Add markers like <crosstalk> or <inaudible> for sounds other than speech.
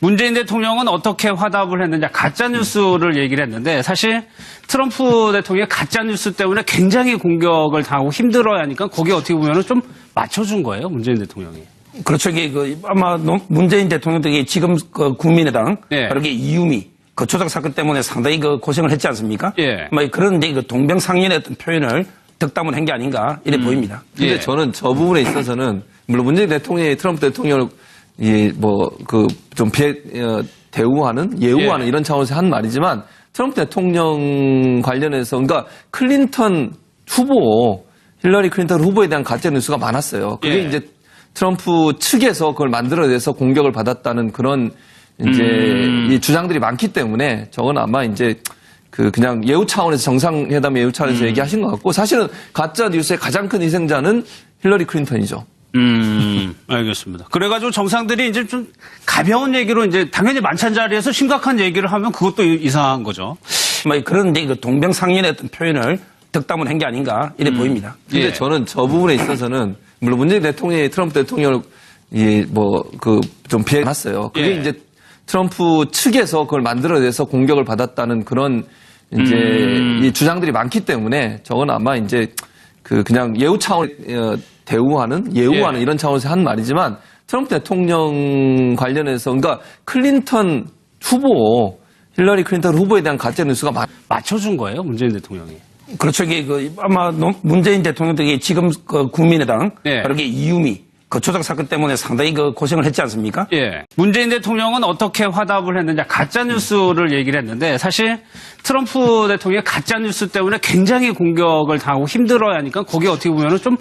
문재인 대통령은 어떻게 화답을 했느냐 가짜 뉴스를 얘기를 했는데 사실 트럼프 대통령이 가짜 뉴스 때문에 굉장히 공격을 당하고 힘들어야 하니까 거기에 어떻게 보면 좀 맞춰준 거예요 문재인 대통령이. 그렇죠. 이게 그 아마 노- 문재인 대통령이 지금 그 국민의당 예. 바로 이게 이유미 그 조작 사건 때문에 상당히 그 고생을 했지 않습니까? 예. 뭐 그런 이제 그 동병상련의 어떤 표현을 덕담을 한 게 아닌가 이래 보입니다. 근데 예. 저는 저 부분에 있어서는 물론 문재인 대통령이 트럼프 대통령을 이뭐그좀 어, 대우하는 예우하는 예. 이런 차원에서 한 말이지만 트럼프 대통령 관련해서 그러니까 클린턴 후보 힐러리 클린턴 후보에 대한 가짜 뉴스가 많았어요. 그게 예. 이제 트럼프 측에서 그걸 만들어내서 공격을 받았다는 그런 이제 음. 이 주장들이 많기 때문에 저건 아마 이제 그 그냥 예우 차원에서 정상회담 예우 차원에서 음. 얘기하신 것 같고 사실은 가짜 뉴스의 가장 큰 희생자는 힐러리 클린턴이죠. 음, <laughs> 알겠습니다. 그래가지고 정상들이 이제 좀 가벼운 얘기로 이제 당연히 만찬 자리에서 심각한 얘기를 하면 그것도 이- 이상한 거죠. 뭐 그런 이제 그 동병상련의 어떤 표현을 덕담을 한 게 아닌가 이래 보입니다. 근데 예. 저는 저 부분에 있어서는 물론 문재인 대통령이 트럼프 대통령을 이뭐그 좀 비해놨어요. 그게 예. 이제 트럼프 측에서 그걸 만들어내서 공격을 받았다는 그런 이제 음. 이 주장들이 많기 때문에 저건 아마 이제 그 그냥 예우 차원 어, 대우하는 예우하는 예. 이런 차원에서 한 말이지만 트럼프 대통령 관련해서 그러니까 클린턴 후보 힐러리 클린턴 후보에 대한 가짜 뉴스가 많. 맞춰준 거예요 문재인 대통령이. 그렇죠. 이게 그 아마 노- 문재인 대통령 이 지금 그 국민의당 예. 바로 이게 이유미 그 조작 사건 때문에 상당히 그 고생을 했지 않습니까? 예. 문재인 대통령은 어떻게 화답을 했느냐 가짜 뉴스를 얘기를 했는데 사실 트럼프 대통령이 가짜 뉴스 때문에 굉장히 공격을 당하고 힘들어야 하니까 거기에 어떻게 보면 좀